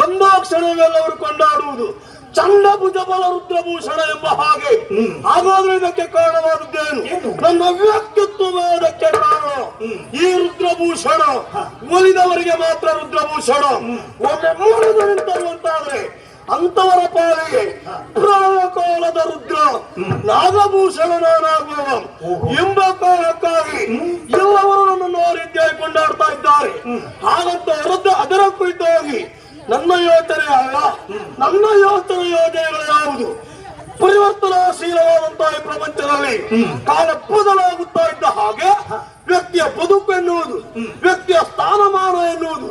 ಒಂದೋ ಕ್ಷಣವೆಲ್ಲವರು ಕೊಂಡಾಡುವುದು ಚಂಡ ಭುಜಬಲ ರುದ್ರಭೂಷಣ ಎಂಬ ಹಾಗೆ. ಹಾಗಾದ್ರೆ ಇದಕ್ಕೆ ಕಾರಣವಾದದ್ದೇನು? ನನ್ನ ವ್ಯಕ್ತಿತ್ವವೇ ಅದಕ್ಕೆ ಕಾರಣ. ಈ ರುದ್ರಭೂಷಣ ಒಲಿದವರಿಗೆ ಮಾತ್ರ ರುದ್ರಭೂಷಣ. ಒಮ್ಮೆ ಮೂಡಿದ ನಿಂತರುವಂತಾದ್ರೆ ಅಂತವರ ಪಾಲಿಗೆ ಕಾಲದ ರುದ್ರ ನಾಗಭೂಷಣ ನಾನಾಗುವ ಎಂಬ ಕಾರಣಕ್ಕಾಗಿ ಎಲ್ಲವರು ನನ್ನನ್ನು ಆ ರೀತಿಯಾಗಿ ಕೊಂಡಾಡ್ತಾ ಇದ್ದಾರೆ. ಹಾಗಂತ ಅದರ ಕುರಿತಾಗಿ ನನ್ನ ಯೋಚನೆ ಅಲ್ಲ, ನನ್ನ ಯೋಚನೆ ಯೋಜನೆಗಳು ಯಾವುದು? ಪರಿವರ್ತನಾಶೀಲವಾದಂತಹ ಈ ಪ್ರಪಂಚದಲ್ಲಿ ಕಾಲ ಬದಲಾಗುತ್ತಾ ಇದ್ದ ಹಾಗೆ ವ್ಯಕ್ತಿಯ ಬದುಕು ಎನ್ನುವುದು, ವ್ಯಕ್ತಿಯ ಸ್ಥಾನಮಾನ ಎನ್ನುವುದು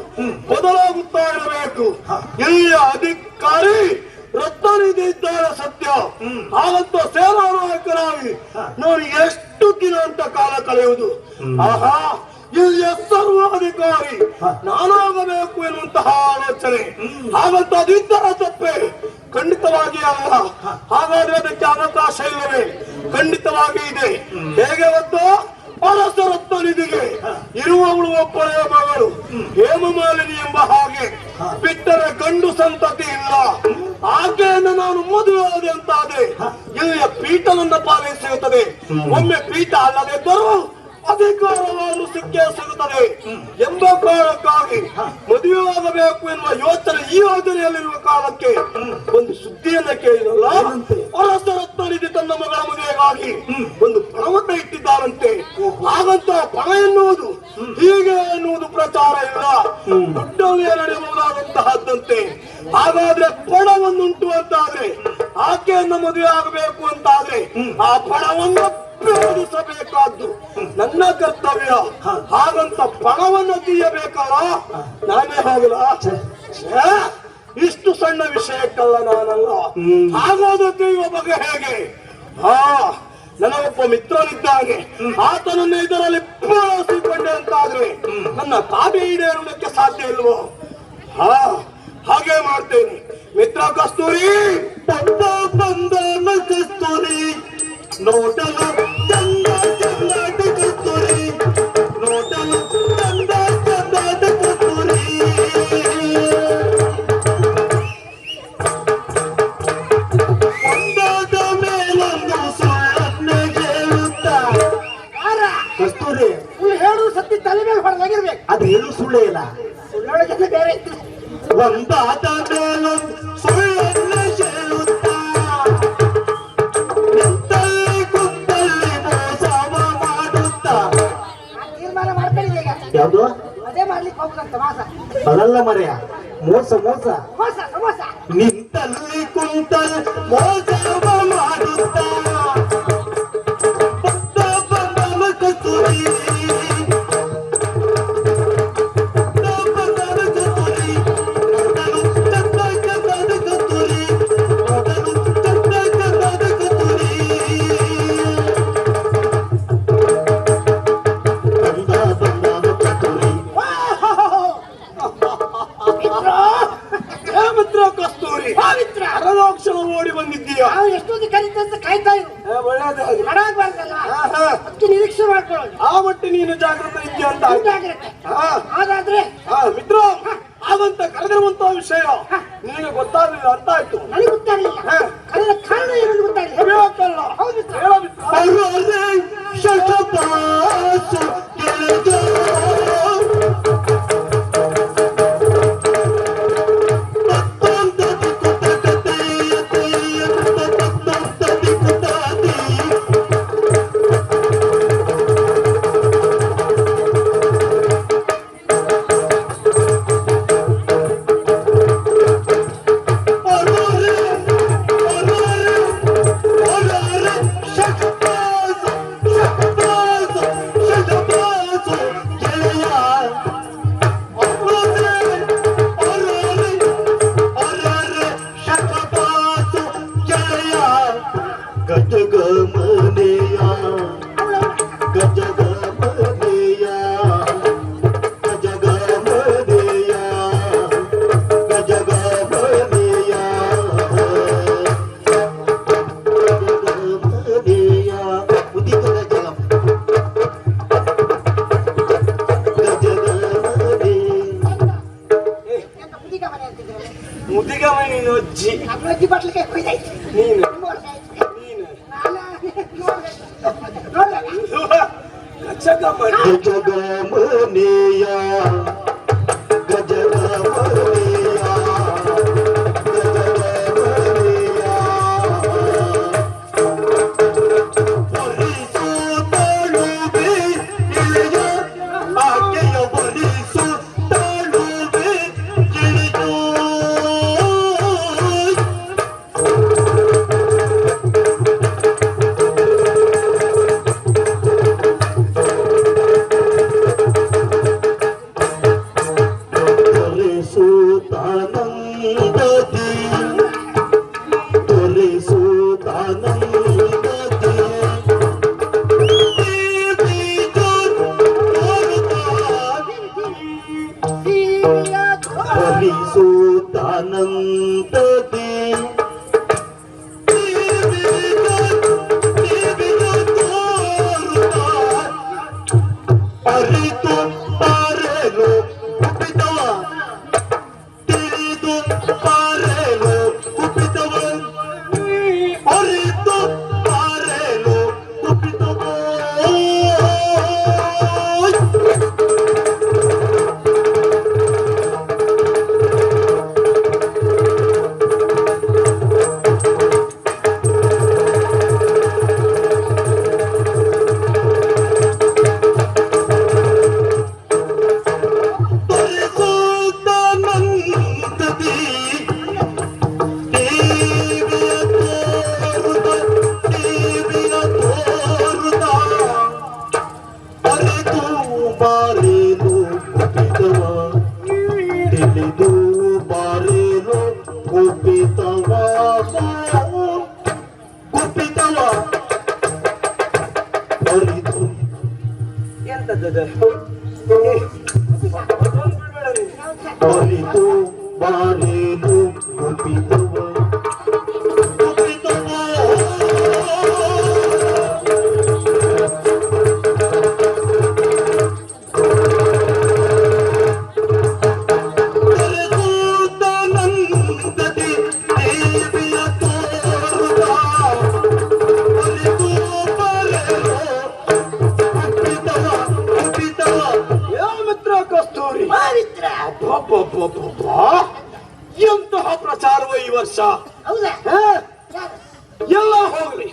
ಬದಲಾಗುತ್ತಾ ಇರಬೇಕು. ಇಲ್ಲಿಯ ಅಧಿಕಾರಿ ರತ್ನನಿಧಿ ಇದ್ದಾರೆ ಸತ್ಯ? ಹಾಗಂತ ಸೇನಾ ನಾಯಕರಾಗಿ ನಾನು ಎಷ್ಟು ದಿನ ಅಂತ ಕಾಲ ಕಳೆಯುವುದು? ಆಹಾ ಇಲ್ಲಿಯ ಸರ್ವಾಧಿಕಾರಿ? ನಾನಾಗಬೇಕು ಎನ್ನುವಂತಹ ಆಲೋಚನೆ. ಹಾಗಂತ ಅದಿದ್ದರ ತಪ್ಪೆ. ಖಂಡಿತವಾಗಿ ಅಲ್ಲ. ಹಾಗಾದ್ರೆ ಅದಕ್ಕೆ ಅವಕಾಶ ಇಲ್ಲವೇ? ಖಂಡಿತವಾಗಿ ಇದೆ. ಹೇಗೆ ಗೊತ್ತು? ಅರಸ ರತ್ನ ನಿಧಿಗೆ ಇರುವವಳು ಒಬ್ಬಳೆಯ ಮಗಳು. ಹೇಮಮಾಲಿನಿ ಎಂಬ ಹಾಗೆ. ಬಿಟ್ಟರೆ ಗಂಡು ಸಂತತಿ ಇಲ್ಲ. ಆಕೆಯನ್ನು ನಾನು ಮದುವೆ ಅಂತಾದ್ರೆ ಇಲ್ಲಿಯ ಪೀಠ ನನ್ನ ಪಾಲಿಗೆ ಸಿಗುತ್ತದೆ ಒಮ್ಮೆ ಪೀಠ ಅಲ್ಲದಿದ್ದರೂ ಅಧಿಕಾರವನ್ನು ಸಿಕ್ಕೇ ಸಿಗುತ್ತದೆ ಎಂಬ ಕಾರಣಕ್ಕಾಗಿ ಮದುವೆಯಾಗಬೇಕು ಎನ್ನುವ ಯೋಚನೆ ಈ ಯೋಜನೆಯಲ್ಲಿರುವ ಕಾಲಕ್ಕೆ ಒಂದು ಸುದ್ದಿಯನ್ನ ಕೇಳಿದಲ್ಲ? ಹೊರಸರತ್ನ ನಿಧಿ ತನ್ನ ಮಗಳ ಮದುವೆಗಾಗಿ ಒಂದು ಪಣವನ್ನ ಇಟ್ಟಿದ್ದಾರಂತೆ. ಹಾಗಂತ ಪಣ ಎನ್ನುವುದು ಹೀಗೆ ಎನ್ನುವುದು ಪ್ರಚಾರ ಇಲ್ಲ. ದೊಡ್ಡವೇ ನಡೆಯಬಹುದಾದಂತಹದ್ದಂತೆ ಹಾಗಾದ್ರೆ ಪಣವನ್ನುಂಟು ಅಂತಾದ್ರೆ ಆಕೆಯನ್ನು ಮದುವೆ ಆಗಬೇಕು ಅಂತಾದ್ರೆ ಆ ಪಣವನ್ನು ಪ್ರಯೋಗಿಸಬೇಕಾದ್ದು ನನ್ನ ಕರ್ತವ್ಯ ಹಾಗಂತ ಪಣವನ್ನು ತೀಯಬೇಕಲ್ಲ? ನಾನೇ ಹೋಗಲ ಇಷ್ಟು ಸಣ್ಣ ವಿಷಯಕ್ಕಲ್ಲ ನಾನಲ್ಲ. ಹಾಗಾದ್ರೆ ಇವ ಬಗೆ ಹೇಗೆ? ಹಾ ನನಗೊಬ್ಬ ಮಿತ್ರನಿದ್ದಾನೆ. ಆತನನ್ನು ಇದರಲ್ಲಿ ಬಳಸಿಕೊಂಡೆ ಅಂತಾದ್ರೆ ನನ್ನ ತಾಬೆ ಈಡೇರುವುದಕ್ಕೆ ಸಾಧ್ಯ ಇಲ್ವೋ? ಹಾ, ಹಾಗೆ ಮಾಡ್ತೇನೆ. ಮಿತ್ರ ಕಸ್ತೂರಿ, ಬಂದ ಕಸ್ತೂರಿ ನೋಟಲು ಸುಳ್ಳೇ ಇಲ್ಲ. ಸುಳ್ಳೊಳಗೆ ಬೇರೆ ಒಂದಾದ ಮೇಲೊಂದು ಸುಳ್ಳನ್ನ ಹೇಳುತ್ತಾ? ನಿಂತಲ್ಲಿ ಕುಂತಲ್ಲಿ ಮೋಸವ ಮಾಡುತ್ತಾ? ತೀರ್ಮಾನ ಈಗ. ಯಾವುದು? ಅದೇ ಮಾಡ್ಲಿಕ್ಕೆ ಹೋಗುದಂತ ಮಾಸ. ಅದಲ್ಲ ಮರೆಯ ಮೋಸ ಮೋಸ. ನಿರೀಕ್ಷೆ ಮಾಡ್ಕೊಳ್ಳೋದು. ಆ ಮಟ್ಟಿ ನೀನು ಜಾಗೃತ ಇದೆಯಾ ಅಂತ ಹಾ, ಹಾಗಾದ್ರೆ ಹಾ, ಮಿತ್ರ. ಹಾಗಂತ ಕರೆದಿರುವಂತಹ ವಿಷಯ ನೀನು ಗೊತ್ತಾಗಲಿಲ್ಲ ಅಂತ ಆಯ್ತು. ನನಗೆ ಗೊತ್ತಾಗಲಿಲ್ಲ. ಹಾ. ಕರೆದ ಕಾರಣ ಏನಂತ ಗೊತ್ತಾಗಲಿಲ್ಲ. ಹೇಳಕ್ಕಲ್ಲ. ಹೌದು ಮಿತ್ರ. ಹೇಳ ಮಿತ್ರ. ಕೊಟ್ಟಿದ್ರು సూతానంద ಎಲ್ಲ ಹೋಗ್ಲಿ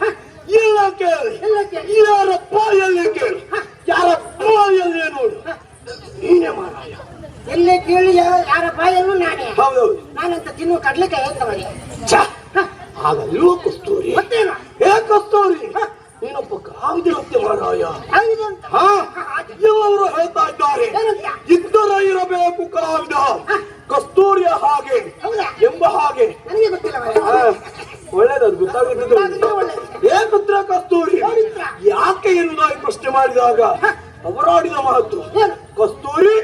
ಎಲ್ಲ ಕೇಳಿ ಎಲ್ಲ ಕೇಳಿ. ಯಾರಪ್ಪ ಎಲ್ಲಿ ನೋಡು ನೀನೇ ಮಾರಾಯ ಎಲ್ಲೇ ಕೇಳಿ ಯಾರ ಬಾಯಲ್ಲೂ ನಾನೇ ಹೌದೌದು ನಾನಂತ ತಿನ್ನು ಕಡ್ಲೆಕಾಯಿ ಅಂತ ಆಗಲ್ಲೂ ಕಸ್ತೂರಿ ಮತ್ತೇನು ಏ ಕಸ್ತೂರಿ ನೀನೊಬ್ಬ ಅಂತ ಹಾ? ಎಲ್ಲವರು ಹೇಳ್ತಾ ಇದ್ದಾರೆ? ಇದ್ದರ ಇರಬೇಕು ಕಲಾವಿದ. ಕಸ್ತೂರಿಯ ಹಾಗೆ ಎಂಬ ಹಾಗೆ. ಒಳ್ಳೇದದು ಗೊತ್ತಾಗುತ್ತದೆ ಏನ್ ಪುತ್ರ ಕಸ್ತೂರಿ. ಯಾಕೆ ಎನ್ನುವುದಾಗಿ ಪ್ರಶ್ನೆ ಮಾಡಿದಾಗ? ಅವರಾಡಿದ ಮಾತು ಏನು? ಕಸ್ತೂರಿ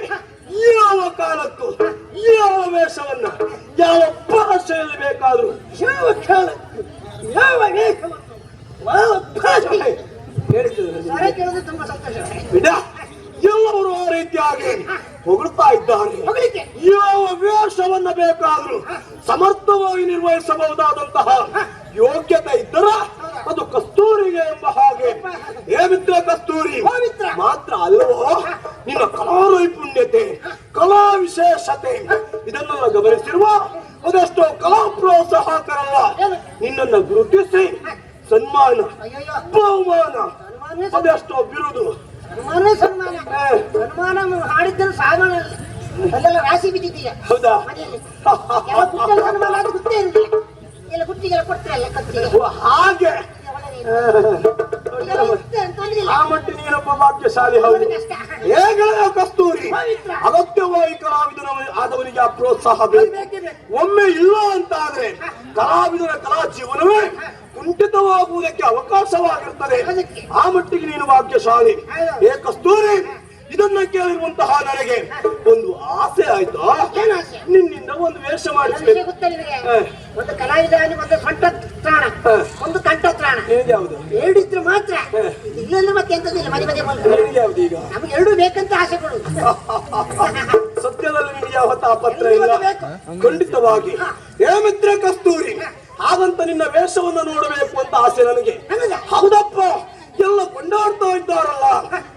ಯಾವ ಕಾಲಕ್ಕೂ ಯಾವ ವೇಷವನ್ನ ಯಾವ ಭಾಷೆಯಲ್ಲಿ ಬೇಕಾದ್ರೂ ಯಾವ ಕಾಲಕ್ಕೂ ಯಾವ ವೇಷವನ್ನು ತುಂಬಾ ಸಂತೋಷ ಬಿಡ. ಎಲ್ಲವರು ಆ ರೀತಿಯಾಗಿ ಹೊಗಳ್ತಾ ಇದ್ದಾರೆ. ಯಾವ ವೇಷವನ್ನ ಬೇಕಾದ್ರೂ ಸಮರ್ಥವಾಗಿ ನಿರ್ವಹಿಸಬಹುದಾದಂತಹ ಯೋಗ್ಯತೆ ಇದ್ದರ ಅದು ಕಸ್ತೂರಿಗೆ ಎಂಬ ಹಾಗೆ ಏ ಮಿತ್ರ ಕಸ್ತೂರಿ ಪವಿತ್ರ. ಮಾತ್ರ ಅಲ್ಲವೋ ನಿನ್ನ ಕಲಾ ನೈಪುಣ್ಯತೆ ಕಲಾ ವಿಶೇಷತೆ ಇದನ್ನೆಲ್ಲ ಗಮನಿಸಿರುವ ಅದೆಷ್ಟೋ ಕಲಾ ಪ್ರೋತ್ಸಾಹಕರಲ್ಲ ನಿನ್ನನ್ನು ಗುರುತಿಸಿ ಸನ್ಮಾನ ಅಯ್ಯಯ್ಯೋ ಬಹುಮಾನ ಸನ್ಮಾನ ಅದೆಷ್ಟೋ ಬಿರುದು ಸನ್ಮಾನ ಸನ್ಮಾನ ಏ, ಸನ್ಮಾನ ಮಾಡಿದ್ದರು ಸಾಮಾನ ಅಲ್ಲೆಲ್ಲ ರಾಶಿ ಬಿದ್ದಿದ್ದೀಯ ಹೌದಾ ಮನೆಯಲ್ಲಿ ಎಲ್ಲ ಪುಟ್ಟಲ್ಲಿ ಸನ್ಮಾನ ಅದು ಗೊತ್ತೇ ಇರಲಿಲ್ಲ ಎಲ್ಲ ಪುಟ್ಟಿಗೆಲ್ಲ ಕೊಡ್ತಾರಲ್ಲ ಕತ್ತಿಗೆ ಓ, ಹಾಗೆ ಎಲ್ಲ ಇತ್ತು ಅಂತ ಅಂದಿಲ್ಲ. ಆ ಮಟ್ಟಿ ನೀನೊಬ್ಬ ಭಾಗ್ಯಶಾಲಿ ಹೌದು. ಹೇಗಳ ಹೇಗೆ ಕಸ್ತೂರಿ. ಅಗತ್ಯವಾಗಿ ಕಲಾವಿದನ ಆದವನಿಗೆ ಆ ಪ್ರೋತ್ಸಾಹ ಬೇಕು. ಒಮ್ಮೆ ಇಲ್ಲ ಅಂತ ಆದ್ರೆ ಕಲಾವಿದನ ಕಲಾ ಜೀವನವೇ ಕುಂಠಿತವಾಗುವುದಕ್ಕೆ ಅವಕಾಶವಾಗಿರ್ತದೆ. ಆ ಮಟ್ಟಿಗೆ ನೀನು ಭಾಗ್ಯಶಾಲಿ. ಏ ಕಸ್ತೂರಿ ಇದನ್ನ ಕೇಳಿರುವಂತಹ ನನಗೆ ಒಂದು ಆಸೆ ಆಯ್ತಾ? ನಿನ್ನಿಂದ ಒಂದು ವೇಷ ಮಾಡಿ ಮಾಡಿಸ್ಬೇಕು. ಒಂದು ಕಲಾವಿದ ಒಂದು ಸೊಂಟ ತ್ರಾಣ. ಒಂದು ಕಂಠ ತ್ರಾಣ ಯಾವುದು? ಹೇಳಿದ್ರೆ ಮಾತ್ರ. ಇಲ್ಲಂದ್ರೆ ಮತ್ತೆ ಎಂತದಿಲ್ಲ ಮನೆ ಮನೆ ಬಂದು ಯಾವ್ದು ಈಗ? ನಮ್ಗೆ ಎರಡು ಬೇಕಂತ ಆಸೆ ಕೊಡು ಸತ್ಯದಲ್ಲಿ ನಿಮಗೆ ಯಾವ ತಾಪತ್ರ ಇಲ್ಲ? ಖಂಡಿತವಾಗಿ. ಏಮಿದ್ರೆ ಕಸ್ತೂರಿ. ಹಾಗಂತ ನಿನ್ನ ವೇಷವನ್ನು ನೋಡಬೇಕು ಅಂತ ಆಸೆ ನನಗೆ. ನನಗೆ? ಹೌದಪ್ಪ ಎಲ್ಲ ಕೊಂಡಾಡ್ತಾ ಇದ್ದಾರಲ್ಲ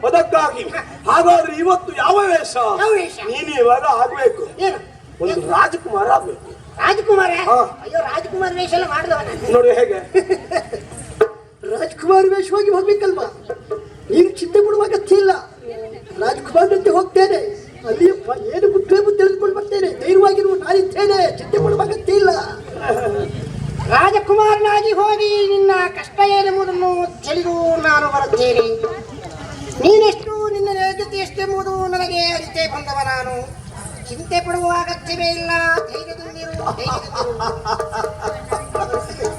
ಅದಕ್ಕಾಗಿ ಹಾಗಾದ್ರೆ ಇವತ್ತು ಯಾವ ವೇಷ ಯಾವ ವೇಷ? ನೀನು ಇವಾಗ ಆಗ್ಬೇಕು. ಏನು? ಒಂದು ರಾಜಕುಮಾರ ಆಗ್ಬೇಕು. ರಾಜಕುಮಾರ? ಹಾ. ಅಯ್ಯೋ ರಾಜಕುಮಾರ ವೇಷ ಎಲ್ಲ ಮಾಡಿದವ ನಾನು. ನೋಡಿ ಹೇಗೆ. ರಾಜ್ಕುಮಾರ್ ವೇಷವಾಗಿ ಹೋಗ್ಬೇಕಲ್ವಾ? ನೀನು ಚಿಂತೆ ಕೊಡುವ ಅಗತ್ಯ ರಾಜ್ಕುಮಾರ್ ಜೊತೆ ಹೋಗ್ತೇನೆ. ಅಲ್ಲಿ ಏನು ಬುದ್ಧಿ ತಿಳಿದುಕೊಂಡು ಬರ್ತೇನೆ. ಧೈರ್ಯವಾಗಿರುವ ನಾನಿದ್ದೇನೆ. ಚಿಂತೆ ಕೊಡುವ ಅಗತ್ಯ ಇಲ್ಲ. ರಾಜಕುಮಾರನಾಗಿ ಹೋಗಿ ನಿನ್ನ ಕಷ್ಟ ಏನೆಂಬುದನ್ನು ತಿಳಿದು ನಾನು ಬರುತ್ತೇನೆ. ನೀನೆಷ್ಟು ಯೋಗ್ಯತೆ ಎಷ್ಟೆಂಬುದು ನನಗೆ ಅರಿತೆ ಬಂದವ ನಾನು. ಚಿಂತೆ ಪಡುವ ಅಗತ್ಯವೇ ಇಲ್ಲ. ಧೈರ್ಯದಿಂದಿರು ಧೈರ್ಯದಿಂದಿರು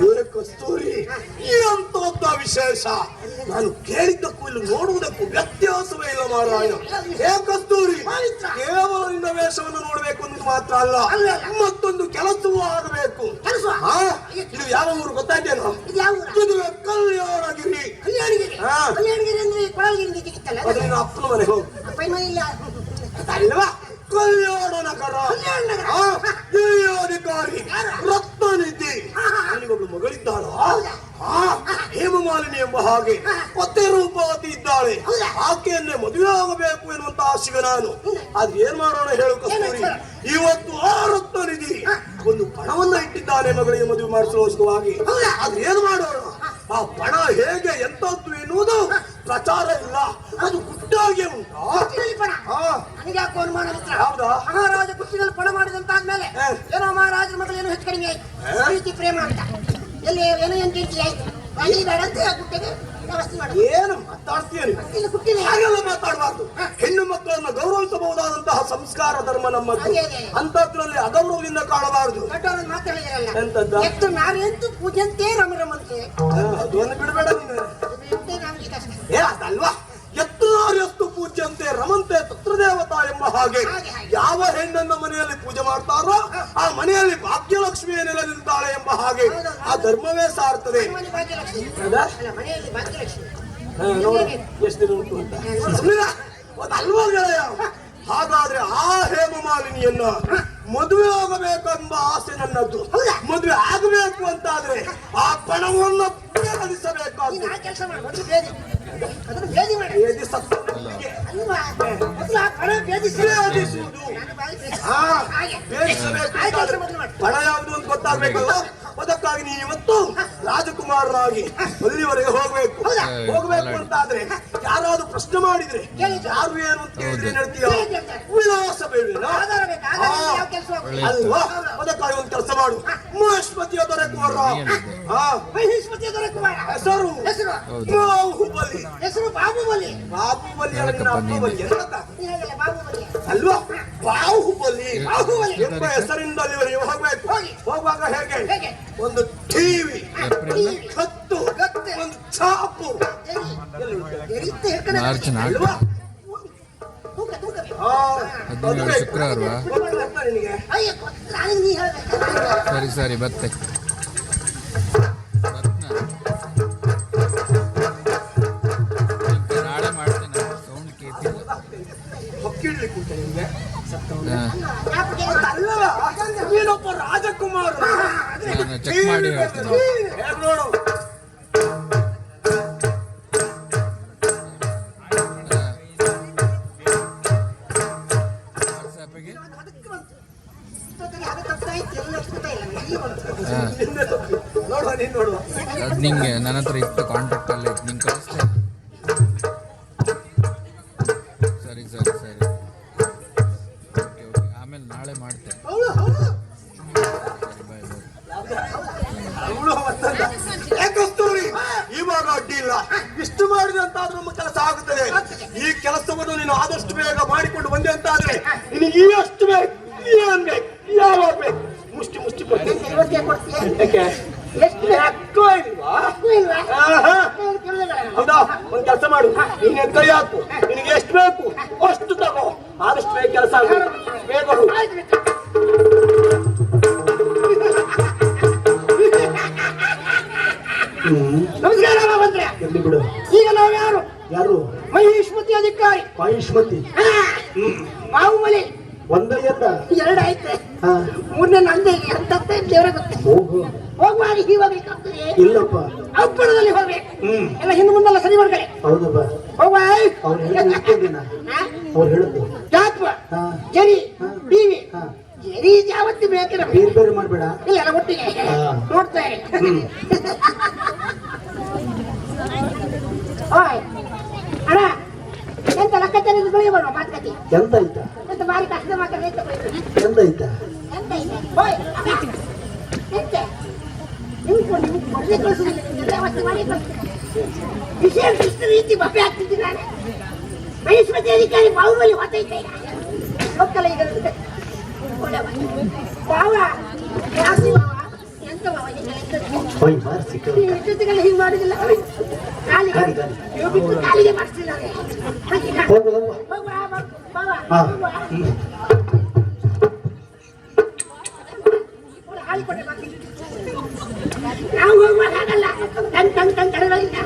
ಇವ್ರ ಕಸ್ತೂರಿ ಏನಂತ ವಿಶೇಷ? ನಾನು ಕೇಳಿದ್ದಕ್ಕೂ ಇಲ್ಲಿ ನೋಡುವುದಕ್ಕೂ ವ್ಯತ್ಯಾಸವೇ ಇಲ್ಲ ಮಾರಾಯ. ಹೇ ಕಸ್ತೂರಿ ಕೇವಲ ನಿನ್ನ ವೇಷವನ್ನು ನೋಡಬೇಕು ಅನ್ನೋದು ಮಾತ್ರ ಅಲ್ಲ. ಮತ್ತೊಂದು ಕೆಲಸವೂ ಆಗಬೇಕು? ಇದು ಯಾವ ಊರು ಗೊತ್ತಾಯ್ತೇನೋ? ಇದು? ಕಲ್ಯಾಣಗಿರಿ. ಕಲ್ಯಾಣಗಿರಿ. ಅಂದ್ರೆ ಕೊಳಲ್ಗಿರಿ ಸಿಗುತ್ತಲ್ಲ ಅಪ್ಪನ ಮನೆ ಹೋಗು. ಅಲ್ವಾ ಕಲ್ಯಾಣ ನಗರ. ರತ್ನನಿಧಿ. ಅವನಿಗೊಬ್ಳು ಮಗಳಿದ್ದಾಳ? ಆ, ಹೇಮಮಾಲಿನಿ ಎಂಬ ಹಾಗೆ ಪತ್ತೆ ರೂಪವತಿ ಇದ್ದಾಳೆ. ಆಕೆಯನ್ನೇ ಮದುವೆ ಆಗಬೇಕು ಎನ್ನುವಂತ ಆಸೆಗೆ ನಾನು. ಅದ್ ಏನ್ ಮಾಡೋಣ ಹೇಳು ಕಸ್ತೂರಿ. ಇವತ್ತು ಆ ರತ್ನನಿಧಿ ಒಂದು ಪಣವನ್ನ ಇಟ್ಟಿದ್ದಾನೆ ಮಗಳಿಗೆ ಮದುವೆ ಮಾಡಿಸಲು ಅದ್ ಏನ್ ಮಾಡೋಣ? ಆ ಪಣ ಹೇಗೆ ಎಂತದ್ದು ಎನ್ನುವುದು ಪ್ರಚಾರ ಇಲ್ಲ ಅದು ಗುಟ್ಟಾಗೆ ಉಂಟು. ಕುಟ್ಟಿನಲ್ಲಿ ಪಣ ನನಗೆ ಯಾಕೋ ಅನುಮಾನ ಮಿತ್ರ ಹೌದಾ? ಮಹಾರಾಜ ಕುಟ್ಟಿನಲ್ಲಿ ಪಣ ಮಾಡಿದಂತಾದ್ಮೇಲೆ ಹೇ. ಏನೋ ಮಹಾರಾಜರ ಮಗಳು ಏನೋ ಹೆಚ್ಚು ಕಡಿಮೆ ಆಯ್ತು. ಪ್ರೀತಿ ಪ್ರೇಮ ಅಂತ. ಎಲ್ಲಿ ಏನೋ ಏನ್ ಕೇಳಿ ಆಯ್ತು. ಅಲ್ಲಿ ಬೇಡ ಅಂತ ಆ ಗುಟ್ಟಿಗೆ ವ್ಯವಸ್ಥೆ ಮಾಡಿ. ಏನು ಮಾತಾಡ್ತೀಯ ನೀನು? ಇಲ್ಲಿ ಹಾಗೆಲ್ಲ ಮಾತಾಡಬಾರ್ದು. ಹೆಣ್ಣು ಮಕ್ಕಳನ್ನ ಗೌರವಿಸಬಹುದಾದಂತಹ ಸಂಸ್ಕಾರ ಧರ್ಮ ನಮ್ಮದು. ಅಂತದ್ರಲ್ಲಿ ಅಗೌರವದಿಂದ ಕಾಣಬಾರದು. ದೊಡ್ಡವರನ್ನ ಮಾತಾಡಿದಾರಲ್ಲ ಎಂತದ್ದು? ಎತ್ತು ನಾವೆಂತೂ ಪೂಜಂತೆ ರಮರಮಂತೆ ಅದನ್ನು ಬಿಡಬೇಡ ನೀನು. ಎಂತೆ ನಮ್ಗೆ ಕಷ್ಟ ಏ ಅದಲ್ವಾ ಎತ್ತು ಪೂಜ್ಯಂತೆ ರಮಂತೆ ತತ್ರದೇವತಾ ಎಂಬ ಹಾಗೆ. ಯಾವ ಹೆಣ್ಣನ್ನ ಮನೆಯಲ್ಲಿ ಪೂಜೆ ಮಾಡ್ತಾರೋ ಆ ಮನೆಯಲ್ಲಿ ಭಾಗ್ಯಲಕ್ಷ್ಮಿಯ ನೆಲೆ ನಿಲ್ತಾಳೆ ಎಂಬ ಹಾಗೆ ಆ ಧರ್ಮವೇ ಸಾರ್ತದೆ. ಎಷ್ಟು ದಿನ ಉಂಟು ಅಂತ? ಗೆಳೆಯ? ಹಾಗಾದ್ರೆ ಆ ಹೇಮಮಾಲಿನಿಯನ್ನ ಮದುವೆ ಆಗಬೇಕೆಂಬ ಆಸೆ ನನ್ನದ್ದು ಮದುವೆ ಆಗಬೇಕು ಅಂತಾದ್ರೆ ಆ ಪಣವನ್ನು ಬೇಡಿಸಬೇಕಾದ್ದು ನೀನು ಪಣ ಯಾವುದು ಅಂತ ಗೊತ್ತಾಗ್ಬೇಕಲ್ಲ ಅದಕ್ಕಾಗಿ ನೀ ಇವತ್ತು ರಾಜಕುಮಾರರಾಗಿ ಅಲ್ಲಿವರೆಗೆ ಹೋಗ್ಬೇಕು. ಹೋಗ್ಬೇಕು ಅಂತ ಅಂತಾದ್ರೆ ಯಾರಾದ್ರೂ ಪ್ರಶ್ನೆ ಮಾಡಿದ್ರೆ ಯಾರು ಏನು ಅಂತ ಕೇಳಿದ್ರು. ವಿಳಾಸ ಬೇಡ ಕೆಲಸ ಅಲ್ವಾ? ಅದಕ್ಕಾಗಿ ಒಂದು ಕೆಲಸ ಮಾಡು. ಮಹೇಶ್ಮತಿಯ ದೊರೆಕುವರ. ಹೆಸರು? ಬಾಬು ಬಲಿ ಬಾಬು ಬಲಿ ಬಾಹುಬಲಿ. ಅಲ್ಲ ನೀನು ಅಲ್ವಾ? ಬಾಹುಬಲಿ ಬಾಹುಬಲಿ. ಎಂಬ ಹೆಸರಿಂದ ಅಲ್ಲಿ ಹೋಗ್ಬೇಕು. ಹೋಗುವಾಗ ಹೇಗೆ? ಹೇಗೆ? ಒಂದು ಟಿವಿ. ಕತ್ತು ಒಂದು ಚಾಪು. ಅಲ್ವಾ? ಹದಿನೇಳು ಹೇಳ್ಬೇಕು. ಸರಿ ಸರಿ ಬತ್ತೆ. ತಪ್ಪು. ಮಾಡಿ ನೋಡುವ ಅದು ನಿಂಗೆ ನನ್ನ ಹತ್ರ ಇತ್ತು ಕಾಂಟ್ಯಾಕ್ಟ್ ಅಲ್ಲಿ ನಿಂಗೆ ಕಳಿಸ್ತೇನೆ ಇಲ್ವಾ ಹೌದಾ? ಒಂದ್ ಕೆಲಸ ಮಾಡು. ನೀನೆ ಕೈ ಹಾಕು. ನಿನಗೆ ಎಷ್ಟು ಬೇಕು ಅಷ್ಟು ತಗೋ. ಆದಷ್ಟು ಬೇಗ ಕೆಲಸ ಬೇಗ ನಮಸ್ಕಾರ ಬಂದ್ರೆ ಎಲ್ಲಿ ಬಿಡು? ಈಗ ನಾವು ಯಾರು? ಯಾರು? ಮಹಿಷ್ಮತಿ ಅಧಿಕಾರಿ. ಮಹಿಷ್ಮತಿ. ಬಾಹುಬಲಿ. ಒಂದೈಯತ್ತ ಎರಡ ಹಾ. ಮೂರನೇ ನಂದೇ ಅಂತ ದೇವರ ಗೊತ್ತೆ. ಹೋಗುವಾಗ ಹೀಗೆ ಹೋಗ್ಬೇಕಾಗ್ತದೆ ಇಲ್ಲಪ್ಪ. ಅಪ್ಪಳದಲ್ಲಿ ಹೋಗ್ಬೇಕು ಹ್ಮ್. ಎಲ್ಲ ಹಿಂದೆ ಮುಂದೆಲ್ಲ ಸರಿ ಮಾಡ್ಕೊಳ್ಳಿ. ಹೌದಪ್ಪ ಹೋಗುವ ಅವ್ರು ಹೇಳಿದ ಇಟ್ಕೊಂಡಿನ ಅವ್ರು ಹೇಳಿದ್ದು. ಜಾತ್ವ. ಹಾ. ಜರಿ. ಟಿವಿ ಹಾ. ಜರಿ ಯಾವತ್ತು ಬೇಕಿರ ಬೇರೆ ಬೇರೆ ಮಾಡ್ಬೇಡ. ಇಲ್ಲ ಎಲ್ಲ ಒಟ್ಟಿಗೆ. ಹಾ. ನೋಡ್ತಾ ಇರಿ. ಓಯ್ ಅಣ್ಣ ಎಂತ ಲೆಕ್ಕಾಚಾರ ಬೆಳಿಬೇಡ ಮಾತುಕತೆ? ಎಂತ ಆಯ್ತಾ ಎಂತ ಭಾರಿ ಎಂತ ಐತ? ಎಂತ ಇದೆ ಓಯ್ ಎಂತ? ವಿಷಯ ಕೃಷ್ಣ ರೀತಿ ಬಪ್ಪೆ ಆಗ್ತಿದ್ದೀನಿ ನಾನು ಮಹಿಷ್ಮತಿ ಅಧಿಕಾರಿ ಬಾಹುಬಲಿ ಹೊತ್ತೈತೆ ಹೋಗ್ತಲ್ಲ ಈಗ ಬಾವ ಜಾಸ್ತಿ ಬಾವ ಎಂತ ಬಾವ ಈಗ ಎಂತ ಹೋಯ್ ಮಾರ್ ಸಿಕ್ಕ ಈ ಜೊತೆಗೆಲ್ಲ ಹಿಂಗೆ ಮಾಡುದಿಲ್ಲ ಕಾಲಿಗೆ ಕಾಲಿ, ಕಾಲಿ. ಇವ್ ಬಿಟ್ಟು ಕಾಲಿಗೆ ಮಾಡಿಸ್ತಿಲ್ಲ ಹಾಗೆ ನಾ- ನಾವು ಹೋಗುವಾಗ ಹಾಗಲ್ಲ ಟನ್ ಟನ್ ಟನ್ ತಡೆಗಳಿಂದ